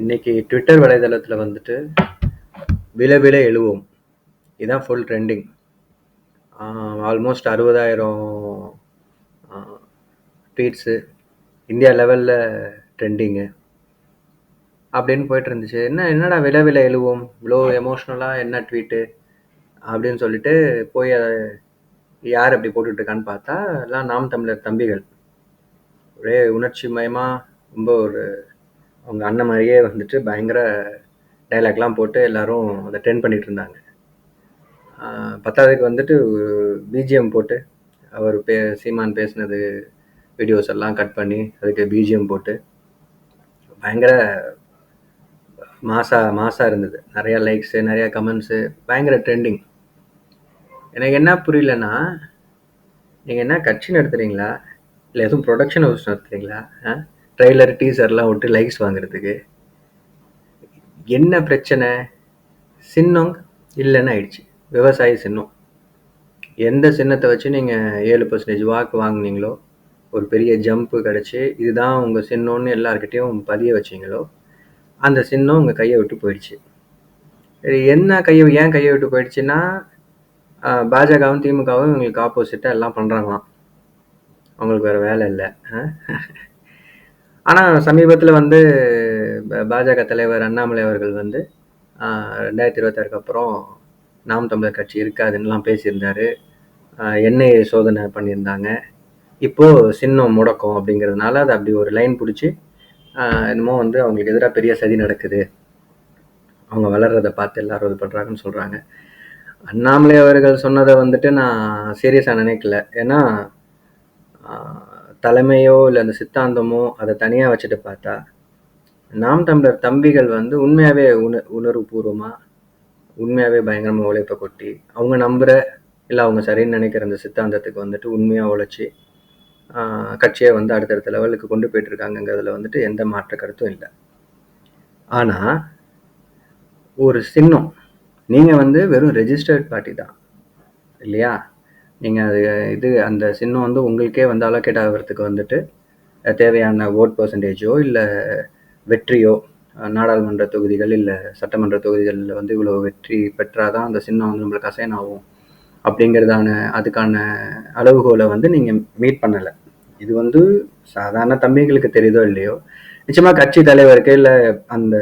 இன்னைக்கு ட்விட்டர் வலைதளத்தில் வந்துட்டு வில வில எழுவோம். இதுதான் ஃபுல் ட்ரெண்டிங் ஆல்மோஸ்ட் அறுபதாயிரம் ட்வீட்ஸு இந்தியா லெவலில் ட்ரெண்டிங்கு அப்படின்னு போயிட்டு இருந்துச்சு. என்ன என்னடா விலை விலை எழுவோம்? இவ்வளோ எமோஷ்னலாக என்ன ட்வீட்டு அப்படின்னு சொல்லிட்டு போய் அதை யார் அப்படி போட்டுட்ருக்கான்னு பார்த்தா எல்லாம் நாம் தமிழர் தம்பிகள். ஒரே உணர்ச்சி மயமாக ரொம்ப ஒரு அவங்க அண்ணன் மாதிரியே வந்துட்டு பயங்கர டைலாக்லாம் போட்டு எல்லாரும் அதை ட்ரெண்ட் பண்ணிட்டு இருந்தாங்க. பத்தாவதுக்கு வந்துட்டு பிஜிஎம் போட்டு அவர் பே சீமான் பேசினது வீடியோஸ் எல்லாம் கட் பண்ணி அதுக்கு பிஜிஎம் போட்டு பயங்கர மாசா மாசா இருந்தது. நிறைய லைக்ஸு நிறைய கமெண்ட்ஸு பயங்கர ட்ரெண்டிங் எனக்கு என்ன புரியலன்னா நீங்கள் என்ன கட்சி நடத்துகிறீங்களா இல்லை எதுவும் ப்ரொடக்ஷன் ஹவுஸ் நடத்துறீங்களா ட்ரெய்லர் டீசர்லாம் விட்டு லைக்ஸ் வாங்குறதுக்கு என்ன பிரச்சனை? சின்னம் இல்லைன்னு ஆயிடுச்சு. விவசாயி சின்னம். எந்த சின்னத்தை வச்சு நீங்கள் ஏழு பர்சன்டேஜ் வாக்கு வாங்கினீங்களோ ஒரு பெரிய ஜம்ப்பு கிடச்சி இதுதான் உங்கள் சின்னம்னு எல்லாருக்கிட்டேயும் பதிய வச்சிங்களோ அந்த சின்னம் உங்கள் கையை விட்டு போயிடுச்சு. என்ன கையை ஏன் கையை விட்டு போயிடுச்சுன்னா பாஜகவும் திமுகவும் இவங்களுக்கு ஆப்போசிட்டாக எல்லாம் பண்ணுறாங்களாம் அவங்களுக்கு வேறு வேலை இல்லை. ஆனால் சமீபத்தில் வந்து ப- பாஜக தலைவர் அண்ணாமலை அவர்கள் வந்து ஆஹ் ரெண்டாயிரத்தி இருபத்தாறுக்கு அப்புறம் நாம் தமிழர் கட்சி இருக்காதுன்னுலாம் பேசியிருந்தாரு. ஆஹ் எண்ணெய் சோதனை பண்ணியிருந்தாங்க. இப்போது சின்னம் முடக்கம் அப்படிங்கிறதுனால அது அப்படி ஒரு லைன் பிடிச்சி என்னமோ வந்து அவங்களுக்கு எதிராக பெரிய சதி நடக்குது. அவங்க வளர்றதை பார்த்து எல்லாரும் இது பண்ணுறாங்கன்னு சொல்கிறாங்க அண்ணாமலை அவர்கள் சொன்னதை வந்துட்டு நான் சீரியஸாக நினைக்கல. ஏன்னா தலைமையோ இல்லை அந்த சித்தாந்தமோ அதை தனியாக வச்சுட்டு பார்த்தா நாம் தமிழர் தம்பிகள் வந்து உண்மையாகவே உண உணர்வுபூர்வமாக உண்மையாகவே பயங்கரமாக உழைப்பை கொட்டி அவங்க நம்புகிற இல்லை அவங்க சரின்னு நினைக்கிற அந்த சித்தாந்தத்துக்கு வந்துட்டு உண்மையாக உழைச்சி கட்சியை வந்து அடுத்தடுத்த லெவலுக்கு கொண்டு போயிட்டுருக்காங்கங்கிறதுல வந்துட்டு எந்த மாற்ற கருத்தும் இல்லை. ஆனால் ஒரு சின்னம் நீங்கள் வந்து வெறும் ரெஜிஸ்டர்ட் பார்ட்டி தான் இல்லையா? நீங்கள் அது இது அந்த சின்னம் வந்து உங்களுக்கே வந்து அலோகேட் ஆகிறதுக்கு வந்துட்டு தேவையான ஓட் பர்சன்டேஜோ இல்லை வெற்றியோ நாடாளுமன்ற தொகுதிகள் இல்லை சட்டமன்ற தொகுதிகளில் வந்து இவ்வளோ வெற்றி பெற்றால் தான் அந்த சின்னம் வந்து நம்மளுக்கு அசைன் ஆகும் அப்படிங்கிறதான அதுக்கான அளவுகோலை வந்து நீங்கள் மீட் பண்ணலை. இது வந்து சாதாரண தம்பிகளுக்கு தெரியுதோ இல்லையோ நிச்சயமாக கட்சி தலைவருக்கு இல்லை அந்த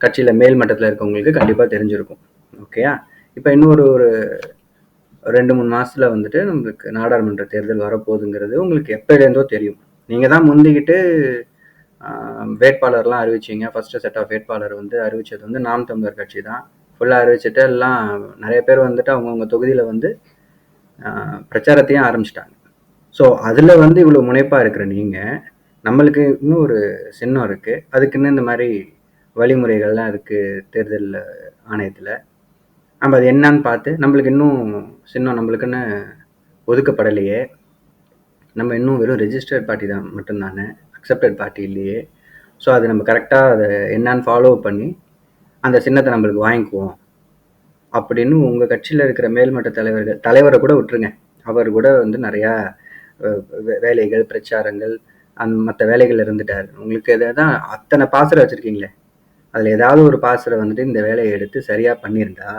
கட்சியில் மேல் மட்டத்தில் இருக்கவங்களுக்கு கண்டிப்பாக தெரிஞ்சிருக்கும். ஓகேயா இப்போ இன்னொரு ஒரு ரெண்டு மூணு மாசத்துல வந்துட்டு நம்மளுக்கு நாடாளுமன்ற தேர்தல் வரப்போகுதுங்கிறது உங்களுக்கு எப்போலேருந்தோ தெரியும். நீங்கள் தான் முந்திக்கிட்டு வேட்பாளர்லாம் அறிவிச்சிங்க. ஃபர்ஸ்ட் செட் ஆஃப் வேட்பாளர் வந்து அறிவிச்சது வந்து நாம் தமிழர் கட்சி தான். ஃபுல்லாக அறிவிச்சிட்டு எல்லாம் நிறைய பேர் வந்துட்டு அவங்கவுங்க தொகுதியில் வந்து பிரச்சாரத்தையும் ஆரம்பிச்சிட்டாங்க. ஸோ அதில் வந்து இவ்வளோ முனைப்பாக இருக்கிற நீங்கள் நம்மளுக்கு இன்னும் ஒரு சின்னம் இருக்குது அதுக்குன்னு இந்த மாதிரி வழிமுறைகள்லாம் இருக்குது தேர்தல் ஆணையத்தில். நம்ம அது என்னன்னு பார்த்து நம்மளுக்கு இன்னும் சின்னம் நம்மளுக்குன்னு ஒதுக்கப்படலையே. நம்ம இன்னும் வெறும் ரெஜிஸ்டர்ட் பார்ட்டி தான் மட்டும்தானே அக்செப்டட் பார்ட்டி இல்லையே. ஸோ அது நம்ம கரெக்டாக அதை என்னன்னு ஃபாலோ பண்ணி அந்த சின்னத்தை நம்மளுக்கு வாங்கிக்குவோம். அப்படின்னு உங்கள் கட்சியில் இருக்கிற மேல்மட்ட தலைவர்கள் தலைவரை கூட விட்டுருங்க. அவர் கூட வந்து நிறையா வேலைகள் பிரச்சாரங்கள் அந் மற்ற வேலைகள் இருந்துட்டார். உங்களுக்கு எதாவது தான் அத்தனை பாசரை வச்சுருக்கீங்களே. அதில் ஏதாவது ஒரு பாசரை வந்துட்டு இந்த வேலையை எடுத்து சரியாக பண்ணியிருந்தா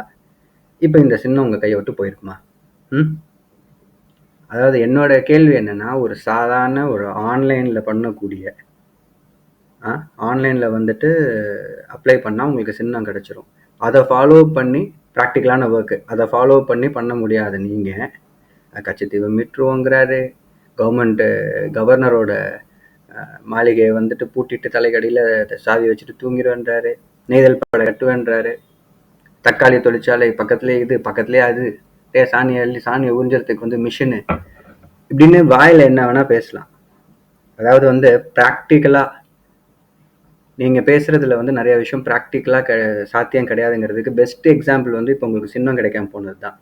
இப்போ இந்த சின்னம் உங்கள் கையை விட்டு போயிருக்குமா? ம்? அதாவது என்னோட கேள்வி என்னன்னா ஒரு சாதாரண ஒரு ஆன்லைனில் பண்ணக்கூடிய ஆன்லைனில் வந்துட்டு அப்ளை பண்ணால் உங்களுக்கு சின்னம் கிடச்சிரும். அதை ஃபாலோ பண்ணி ப்ராக்டிக்கலான ஒர்க்கு அதை ஃபாலோ பண்ணி பண்ண முடியாது நீங்கள் கட்சித்தீவு மீட்டுருவோங்கிறாரு கவர்மெண்ட்டு கவர்னரோட மாளிகையை வந்துட்டு பூட்டிட்டு தலைக்கடியில் சாவி வச்சுட்டு தூங்கிடுவேன்றாரு நெய்தல் படை கட்டுவேன்றாரு தக்காளி தொழிற்சாலை பக்கத்துலேயே இது பக்கத்துலேயே அது. டே சாணி அள்ளி சாணியை உறிஞ்சறதுக்கு வந்து மிஷினு இப்படின்னு வாயில் என்ன வேணால் பேசலாம். அதாவது வந்து ப்ராக்டிக்கலாக நீங்கள் பேசுகிறதுல வந்து நிறைய விஷயம் ப்ராக்டிக்கலாக க சாத்தியம் கிடையாதுங்கிறதுக்கு பெஸ்ட் எக்ஸாம்பிள் வந்து இப்போ உங்களுக்கு சின்னம் கிடைக்காம போனது தான்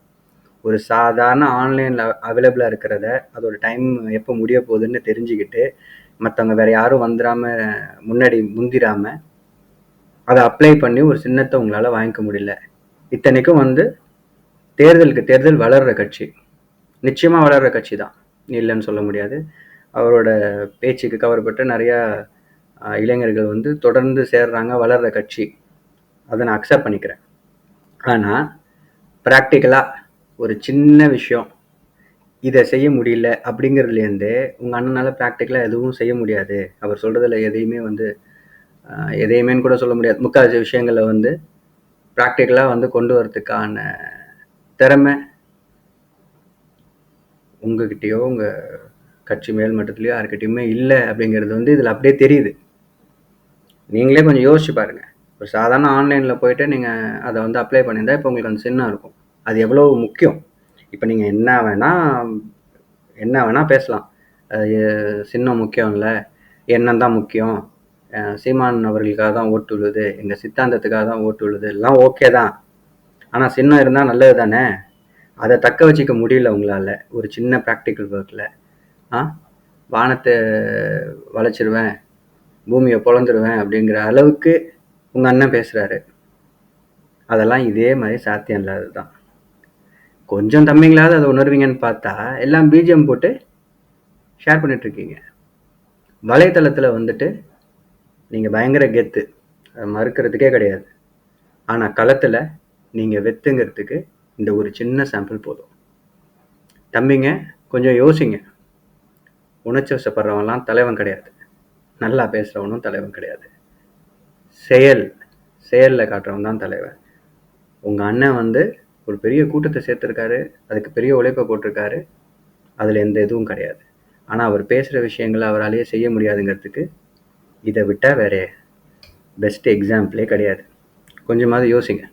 ஒரு சாதாரண ஆன்லைனில் அவைலபிளாக இருக்கிறத அதோட டைம் எப்போ முடிய போகுதுன்னு தெரிஞ்சுக்கிட்டு மற்றவங்க வேறு யாரும் வந்துடாமல் முன்னாடி முந்திராமல் அதை அப்ளை பண்ணி ஒரு சின்னத்தை உங்களால் வாங்கிக்க முடியல. இத்தனைக்கும் வந்து தேர்தலுக்கு தேர்தல் வளர்கிற கட்சி. நிச்சயமாக வளர்கிற கட்சி தான். இல்லைன்னு சொல்ல முடியாது. அவரோட பேச்சுக்கு கவரப்பட்டு நிறையா இளைஞர்கள் வந்து தொடர்ந்து சேர்றாங்க வளர்கிற கட்சி. அதை நான் அக்செப்ட் பண்ணிக்கிறேன். ஆனால் ப்ராக்டிக்கலாக ஒரு சின்ன விஷயம். இதை செய்ய முடியல அப்படிங்கிறதுலேருந்தே உங்கள் அண்ணனால் ப்ராக்டிக்கலாக எதுவும் செய்ய முடியாது. அவர் சொல்கிறதுல எதையுமே வந்து எதையுமேன்னு கூட சொல்ல முடியாது. முக்கால்வாசி விஷயங்களை வந்து ப்ராக்டிக்கலாக வந்து கொண்டு வரதுக்கான திறமை உங்ககிட்டயோ உங்கள் கட்சி மேல்மட்டத்துலையோ யாருக்கிட்டையுமே இல்லை அப்படிங்கிறது வந்து இதில் அப்படியே தெரியுது. நீங்களே கொஞ்சம் யோசிச்சு பாருங்கள் ஒரு சாதாரண ஆன்லைனில் போயிட்டு நீங்கள் அதை வந்து அப்ளை பண்ணியிருந்தா இப்போ உங்களுக்கு அந்த சின்னம் இருக்கும். அது எவ்வளோ முக்கியம்? இப்போ நீங்கள் என்ன வேணால் என்ன வேணால் பேசலாம். அது சின்னம் முக்கியம் இல்லை எண்ணம் தான் முக்கியம். சீமான் அவர்களுக்காக தான் ஓட்டு விழுது எங்கள் சித்தாந்தத்துக்காக தான் ஓட்டு விழுது எல்லாம் ஓகே தான். ஆனால் சின்னம் இருந்தால் நல்லது தானே? அதை தக்க வச்சுக்க முடியல உங்களால் ஒரு சின்ன ப்ராக்டிக்கல் ஒர்க்கில் ஆ? வானத்தை வளைச்சிருவேன் பூமியை பொழந்துருவேன் அப்படிங்கிற அளவுக்கு உங்கள் அண்ணன் பேசுகிறாரு அதெல்லாம் இதே மாதிரி சாத்தியம் இல்லாதது தான். கொஞ்சம் தம்பிங்களாவது அதை உணர்வீங்கன்னு பார்த்தா எல்லாம் பிஜிஎம் போட்டு ஷேர் பண்ணிகிட்ருக்கீங்க வலைத்தளத்தில் வந்துட்டு நீங்கள் பயங்கர கெத்து. அதை மறுக்கிறதுக்கே கிடையாது. ஆனால் களத்தில் நீங்கள் வெத்துங்கிறதுக்கு இந்த ஒரு சின்ன சாம்பிள் போதும். தம்பிங்க கொஞ்சம் யோசிங்க. உணர்ச்சி வசப்படுறவன்லாம் தலைவன் கிடையாது. நல்லா பேசுகிறவனும் தலைவன் கிடையாது. செயல் செயலில் காட்டுறவன் தான் தலைவன். உங்கள் அண்ணன் வந்து ஒரு பெரிய கூட்டத்தை சேர்த்துருக்காரு அதுக்கு பெரிய உழைப்பை போட்டிருக்காரு. அதில் எந்த இதுவும் கிடையாது. ஆனால் அவர் பேசுகிற விஷயங்களை அவராலேயே செய்ய முடியாதுங்கிறதுக்கு இதை விட்டால் வேறு பெஸ்ட் எக்ஸாம்பிளே கிடையாது. கொஞ்சமாவது யோசிங்க.